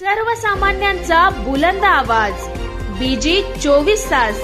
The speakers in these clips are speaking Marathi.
सर्वसामान्यांचा बुलंद आवाज. बीजी चोवीस तास.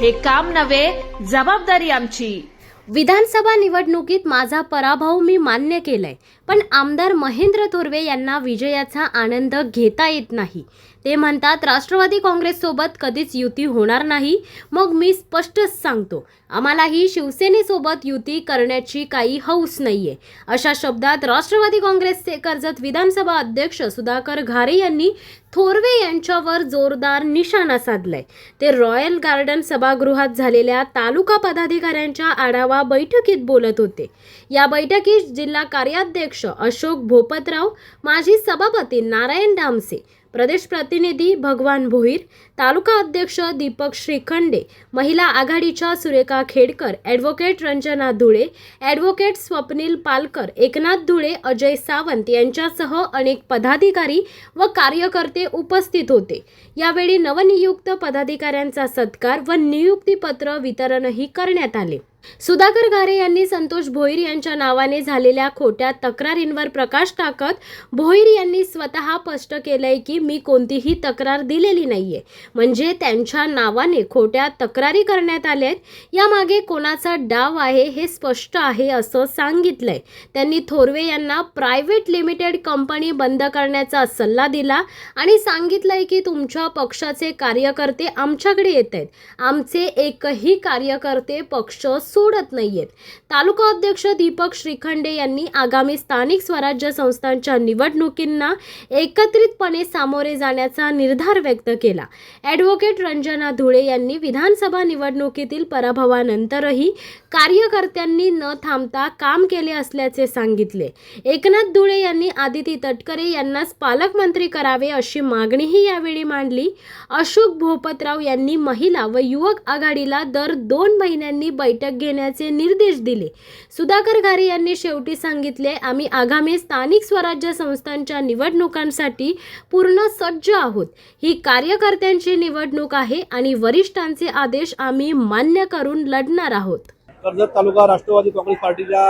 हे काम नव्हे जबाबदारी आमची. विधानसभा निवडणुकीत माझा पराभव मी मान्य केलाय. पण आमदार महेंद्र थोरवे यांना विजयाचा आनंद घेता येत नाही. ते म्हणतात राष्ट्रवादी काँग्रेससोबत कधीच युती होणार नाही. मग मी स्पष्टच सांगतो आम्हालाही शिवसेनेसोबत युती करण्याची काही हौस नाहीये. अशा शब्दात राष्ट्रवादी काँग्रेसचे कर्जत विधानसभा अध्यक्ष सुधाकर घारे यांनी थोरवे यांच्यावर जोरदार निशाणा साधलाय. ते रॉयल गार्डन सभागृहात झालेल्या तालुका पदाधिकाऱ्यांच्या आढावा बैठकीत बोलत होते. या बैठकीत जिल्हा कार्याध्यक्ष अशोक भोपतराव माजी सभापती नारायण डामसे प्रदेश प्रतिनिधी भगवान भोईर तालुका अध्यक्ष दीपक श्रीखंडे महिला आघाडीच्या सुरेखा खेडकर ॲडव्होकेट रंजना धुळे ॲडव्होकेट स्वप्नील पालकर एकनाथ धुळे अजय सावंत यांच्यासह अनेक पदाधिकारी व कार्यकर्ते उपस्थित होते. यावेळी नवनियुक्त पदाधिकाऱ्यांचा सत्कार व नियुक्तीपत्र वितरणही करण्यात आले. सुधाकर घारे यांनी संतोष भोईर यांच्या नावाने झालेल्या खोट्या तक्रारींवर प्रकाश टाकत भोईर यांनी स्वतः स्पष्ट केलंय की मी कोणतीही तक्रार दिलेली नाहीये. म्हणजे त्यांच्या नावाने खोट्या तक्रारी करण्यात आल्यात. यामागे कोणाचा डाव आहे हे स्पष्ट आहे असं सांगितलंय. त्यांनी थोरवे यांना प्रायव्हेट लिमिटेड कंपनी बंद करण्याचा सल्ला दिला आणि सांगितलंय की तुमच्या पक्षाचे कार्यकर्ते आमच्याकडे येत आहेत आमचे एकही कार्यकर्ते पक्ष सोडत नाहीयेत. तालुका अध्यक्ष दीपक श्रीखंडे यांनी आगामी स्थानिक स्वराज्य संस्थांच्या निवडणुकींना एकत्रितपणे सामोरे जाण्याचा निर्धार व्यक्त केला. ॲडव्होकेट रंजना धुळे यांनी विधानसभा निवडणुकीतील पराभवानंतरही कार्यकर्त्यांनी न थांबता काम केले असल्याचे सांगितले. एकनाथ धुळे यांनी आदिती तटकरे यांनाच पालकमंत्री करावे अशी मागणीही यावेळी मांडली. अशोक भोपतराव यांनी महिला व युवक आघाडीला दर दोन महिन्यांनी बैठक घेण्याचे निर्देश दिले. सुधाकर घारे यांनी शेवटी सांगितले आम्ही आगामी स्थानिक स्वराज्य संस्थांच्या निवडणुकांसाठी पूर्ण सज्ज आहोत. ही कार्यकर्त्यांची निवडणूक आहे आणि वरिष्ठांचे आदेश आम्ही मान्य करून लढणार आहोत. कर्जत तालुका राष्ट्रवादी काँग्रेस पार्टीच्या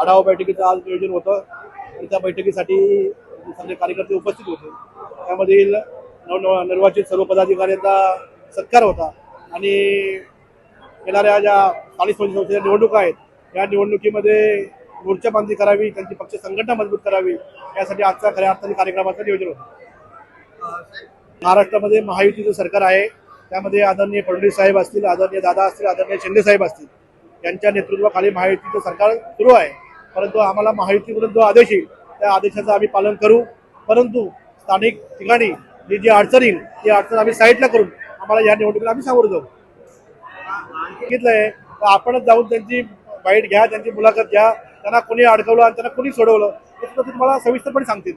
आढावा बैठकीचं आज नियोजन होतं. आणि त्या बैठकीसाठी सगळे कार्यकर्ते उपस्थित होते. त्यामधील नव निर्वाचित सर्व पदाधिकाऱ्यांचा सत्कार होता. आणि येणाऱ्या ज्या स्थानिक स्वराज्य संस्थेच्या निवडणुका आहेत या निवडणुकीमध्ये मोर्चाबांधी करावी त्यांची पक्ष संघटना मजबूत करावी यासाठी आजचा खऱ्या अर्थाने कार्यक्रमाचं नियोजन होतं. महाराष्ट्रामध्ये महायुतीचं सरकार आहे. त्यामध्ये आदरणीय फडणवीस साहेब असतील आदरणीय दादा असतील आदरणीय शिंदे साहेब असतील. यांच्या नेतृत्वाखाली महायुतीचं सरकार सुरू आहे. परंतु आम्हाला महायुतीकडून जो आदेश येईल त्या आदेशाचं आम्ही पालन करू. परंतु स्थानिक ठिकाणी जी जी अडचण येईल ती अडचण आम्ही साईडला करून आम्हाला या निवडणुकीला आम्ही सामोरं जाऊ. सांगितलंय तर आपणच जाऊन त्यांची बाईट घ्या त्यांची मुलाखत घ्या. त्यांना कोणी अडकवलं आणि त्यांना कोणी सोडवलं हे सुद्धा तुम्हाला सविस्तरपणे सांगतील.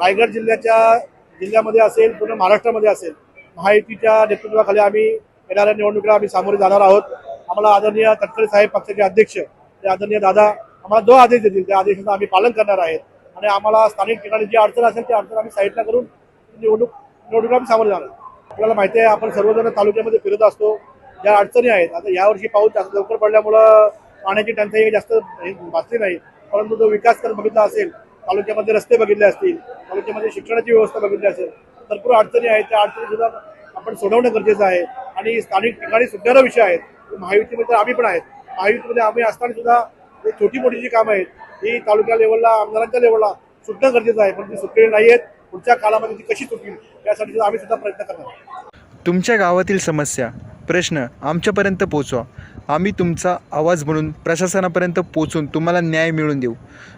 रायगड जिल्ह्याच्या जिल्ह्यामध्ये असेल पूर्ण महाराष्ट्रामध्ये असेल महायुतीच्या नेतृत्वाखाली आम्ही येणाऱ्या निवडणुकीला आम्ही सामोरे जाणार आहोत. आम्हाला आदरणीय तटकरे साहेब पक्षाचे अध्यक्ष ते आदरणीय दादा आम्हाला जो आदेश देतील. त्या आदेशाचं आम्ही पालन करणार आहेत. आणि आम्हाला स्थानिक ठिकाणी जी अडचण असेल ती अडचण आम्ही साईडला करून निवडणूक निवडणुकीला आम्ही सामोरे जाणार आपल्याला माहिती आहे आपण सर्वजण तालुक्यामध्ये फिरत असतो. ज्या अडचणी आहेत आता यावर्षी पाऊस जास्त लवकर पडल्यामुळं पाण्याची टंचाई जास्त हे भासली नाही. परंतु जो विकास करत बघितला असेल तालुक्यामध्ये रस्ते बघितले असतील तालुक्यामध्ये शिक्षणाची व्यवस्था बघितली असेल भरपूर अडचणी आहेत त्या अडचणी सुद्धा आपण सोडवणं गरजेचं आहे. आणि स्थानिक ठिकाणी सुटणारा विषय आहेत महायुतीमध्ये आम्ही पण आहेत. महायुतीमध्ये आम्ही असताना सुद्धा जे छोटी मोठी जी कामं आहेत ही तालुका लेवलला आमदारांच्या लेवलला सुटणं गरजेचं आहे. पण ती सुटलेली नाही आहेत. पुढच्या काळामध्ये ती कशी सुटतील यासाठी सुद्धा आम्ही सुद्धा प्रयत्न करणार तुमच्या गावातील समस्या प्रश्न आमच्यापर्यंत पोचवा. आम्ही तुमचा आवाज म्हणून प्रशासनापर्यंत पोचून तुम्हाला न्याय मिळवून देऊ.